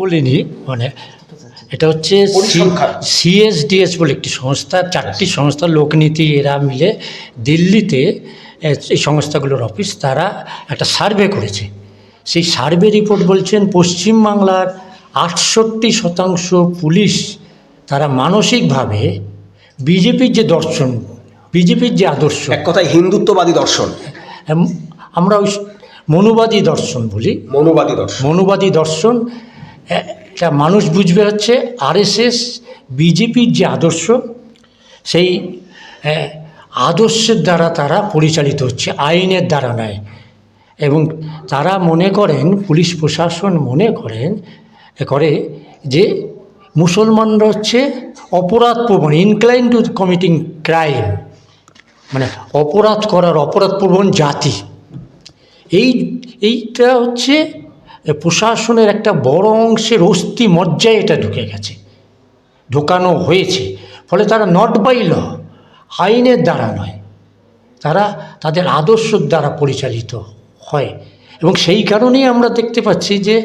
বলিনি মানে এটা হচ্ছে সিএসডিএস বলে একটি সংস্থা চারটি সংস্থা লোকনীতি এরা মিলে দিল্লিতে এই সংস্থাগুলোর অফিস তারা একটা সার্ভে করেছে। সেই সার্ভে রিপোর্ট বলছেন পশ্চিমবাংলার আটষট্টি শতাংশ পুলিশ তারা মানসিকভাবে বিজেপির যে দর্শন বিজেপির যে আদর্শ। এক কথায় হিন্দুত্ববাদী দর্শন। আমরা ওই মনুবাদী দর্শন বলি। মনোবাদী দর্শন। মনুবাদী দর্শন এ- এটা মানুষ বুঝবে হচ্ছে আরএসএস, বিজেপির যে আদর্শ, সেই আদর্শের দ্বারা তারা পরিচালিত হচ্ছে, আইনের দ্বারা নয়। এবং তারা মনে করেন, পুলিশ প্রশাসন মনে করেন করে যে মুসলমানরা হচ্ছে অপরাধ প্রবণ ইনক্লাইন টু কমিটিং ক্রাইম মানে অপরাধ করার অপরাধপ্রবণ জাতি। এই, এইটা হচ্ছে প্রশাসনের একটা বড় অংশের অস্থি মজ্জায় এটা ঢুকে গেছে। ঢোকানো হয়েছে। ফলে তারা নট বাই ল আইনের দ্বারা নয়। তারা তাদের আদর্শের দ্বারা পরিচালিত হয়। এবং সেই কারণেই আমরা দেখতে পাচ্ছি যে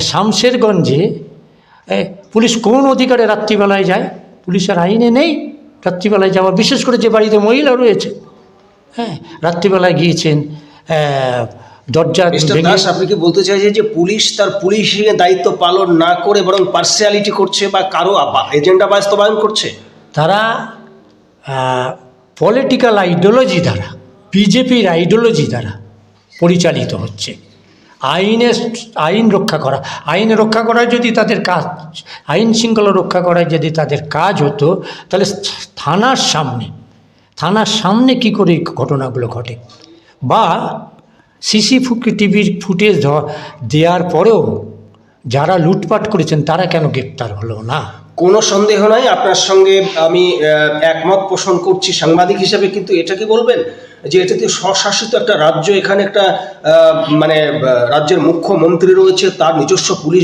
শামশেরগঞ্জে পুলিশ কোন অধিকারে রাত্রিবেলায় যায়? পুলিশের আইনে নেই। রাত্রিবেলায় যাওয়া, বিশেষ করে যে বাড়িতে মহিলা রয়েছে হ্যাঁ রাত্রিবেলায় গিয়েছেন দরজা দাস আপনি কি বলতে চাইছেন যে পুলিশ তার পুলিশি দায়িত্ব পালন না করে বরং পার্সিয়ালিটি করছে বা কারও এজেন্ডা বাস্তবায়ন করছে? তারা পলিটিক্যাল আইডিওলজি দ্বারা বিজেপির আইডিওলজি দ্বারা পরিচালিত হচ্ছে। আইনে আইন রক্ষা করা আইন রক্ষা করা যদি তাদের কাজ আইন শৃঙ্খলা রক্ষা করায় যদি তাদের কাজ হতো তাহলে থানার সামনে থানার সামনে কি করে ঘটনাগুলো ঘটে? বা সিসি টিভির ফুটেজ দেওয়ার পরেও যারা লুটপাট করেছেন তারা কেন গ্রেপ্তার হলো না? কোনো সন্দেহ নাই, আপনার সঙ্গে আমি একমত পোষণ করছি। সাংবাদিক হিসাবে কিন্তু এটা কি বলবেন যে এটাতে স্বশাসিত একটা রাজ্য, এখানে একটা মানে রাজ্যের মুখ্যমন্ত্রী রয়েছে, তার নিজস্ব পুলিশ